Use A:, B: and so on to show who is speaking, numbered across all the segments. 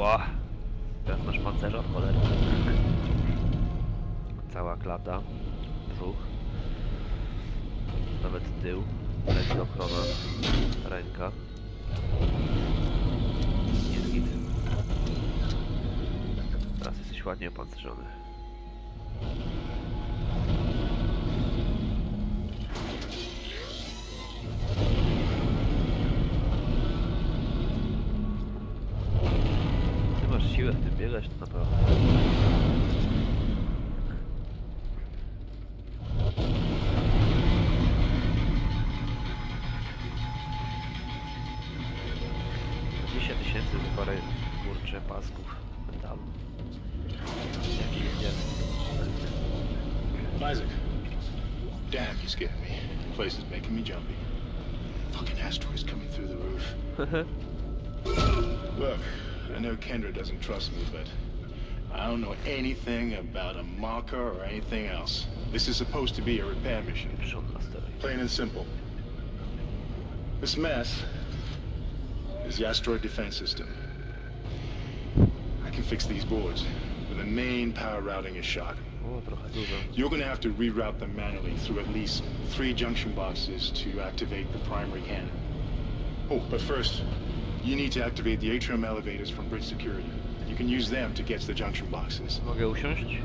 A: Ła. Teraz masz pancerza, cholera. Cała klata. Brzuch. Nawet tył. Lekka ochrona. Ręka. Jest git. Teraz jesteś ładnie opancerzony.
B: Damn, you scared me. The place is making me jumpy. Fucking asteroids coming through the roof. Look, I know Kendra doesn't trust me, but I don't know anything about a marker or anything else. This is supposed to be a repair mission.
A: Przód na stery.
B: Plain and simple. This mess is the asteroid defense system. I can fix these boards but the main power routing is shot.
A: O, trochę dużo.
B: You're gonna have to reroute them manually through at least three junction boxes to activate the primary cannon. Oh, but first, you need to activate the atrium elevators from bridge security. You can use them to get to the junction boxes.
A: Mogę usiąść?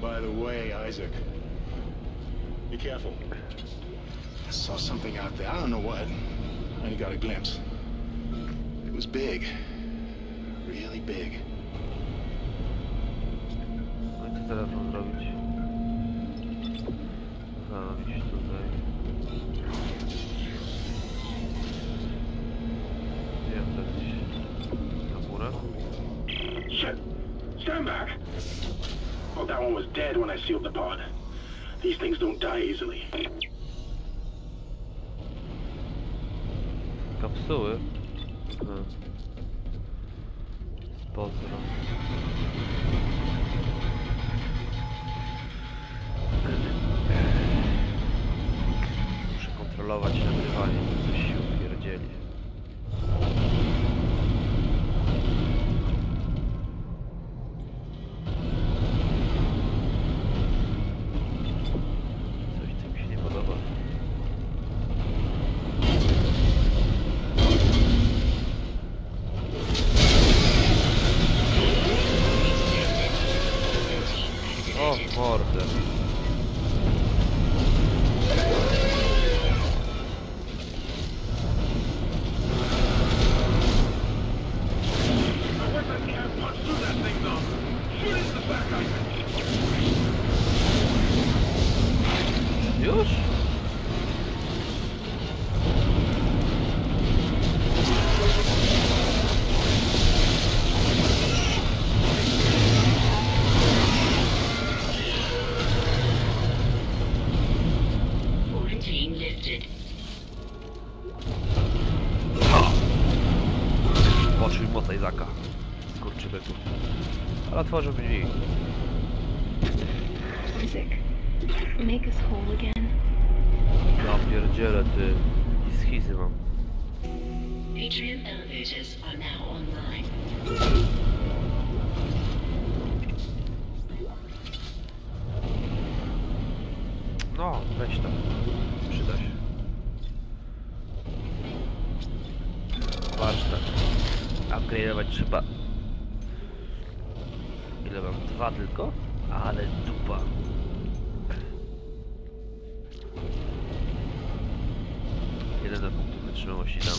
B: By the way, Isaac, be careful. I saw something out there. I don't know what. I only got a glimpse. It was big. Really big.
A: Teraz mam zrobić? Tutaj. Wiem, to gdzieś na górę?
C: Shit! Stand back! Well, that one was dead when I sealed the pod. These things don't die easily.
A: Kapsuły? Aha. Pozdro. Nagrywanie, bo coś się upierdzieli. Coś, co mi się nie podoba. Mordę. Otworzył drzwi.
D: Make us whole again.
A: Ja pierdzielę ty. I schizy mam.
E: Atrium elevators are now online.
A: No, weź to. Przyda się. Warsztat. Upgrade'ować trzeba. Dwa tylko? Ale dupa. Jeden na punktu wytrzymałości damy.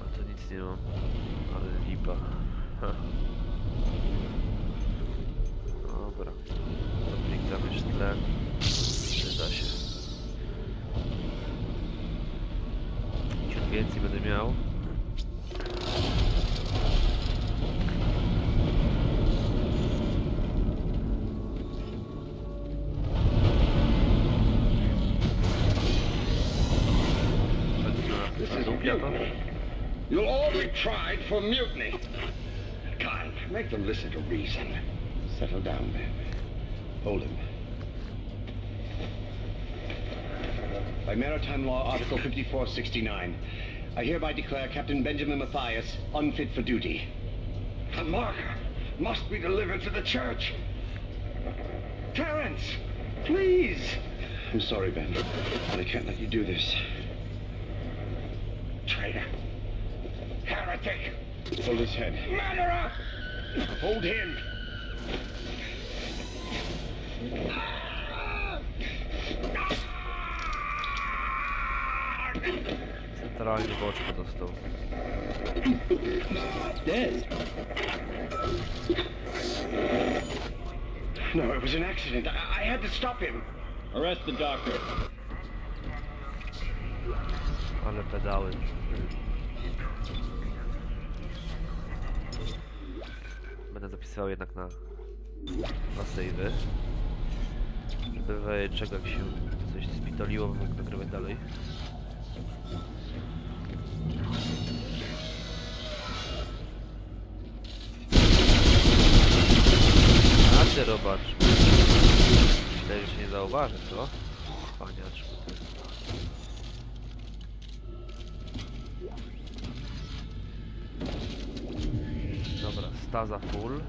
A: A to nic nie mam. Ale lipa. Ha. miał.
F: This is
A: Dupia.
F: You'll all be tried for mutiny. Can't make them listen to reason. Settle down, man. Hold him. by Maritime Law Article 5469, I hereby declare Captain Benjamin Matthias unfit for duty. The marker must be delivered to the church. Terence, please. I'm sorry, Ben, but I can't let you do this. Traitor. Heretic. Hold his head. Murderer! Hold him.
A: Centralnie w oczko dostał.
F: No, it was an accident. I, I had to stop him.
G: Arrest the doctor.
A: Ale pedały. Będę zapisywał jednak na, na save'y. Żeby w czego jak się coś spitoliło, bym mógł nagrywać dalej. Myślę, że się nie zauważy, co? Paniaczku. Dobra, staza full.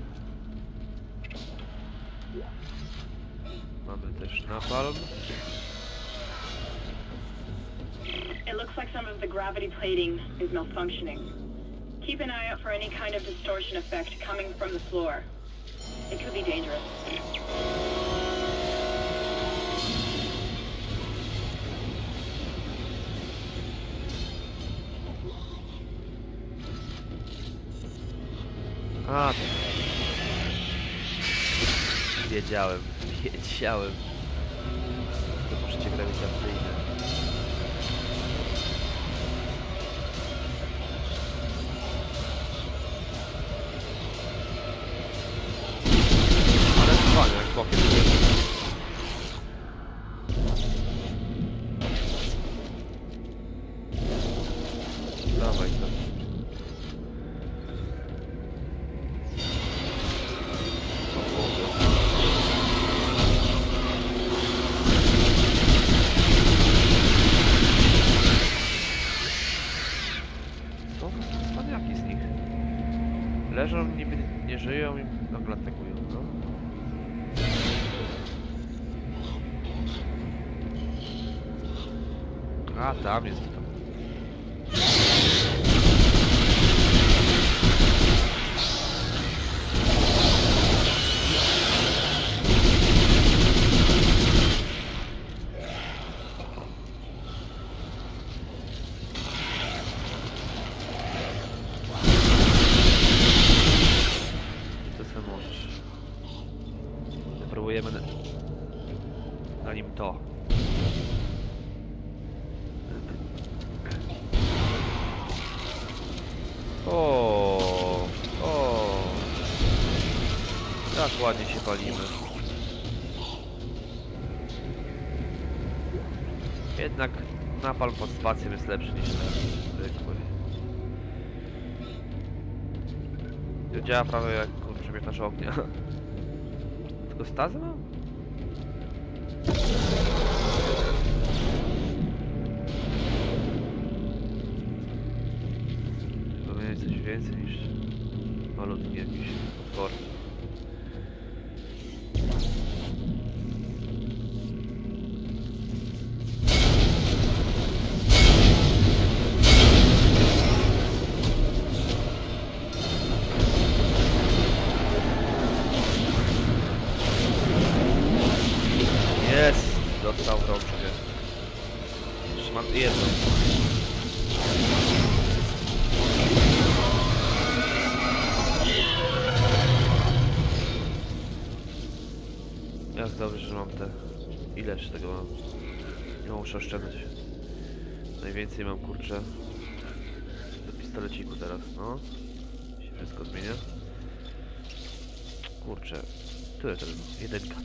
A: Mamy też napalm.
H: It looks like some of the gravity plating is malfunctioning. Keep an eye out for any kind of distortion effect coming from the floor. It could be dangerous.
A: A. Wiedziałem, wiedziałem. To grawitacyjne. Ale Cwaniaki z nich? Leżą, niby nie żyją i nagle atakują, no. A, tam jest to. To co możesz. Próbujemy na, na nim to. O, o. Tak ładnie się palimy. Jednak napal pod spacją jest lepszy niż ten zwykły. Działa prawie jak kurczę miotacz ognia. Tylko stazy mam? Coś więcej niż malutki jakiś potwór. Jak dobrze, że mam te... Ileż tego mam? Nie muszę oszczędzać. Najwięcej mam kurczę do pistoleciku teraz, no. Się wszystko zmienia. Kurczę. Jest ten jedynka.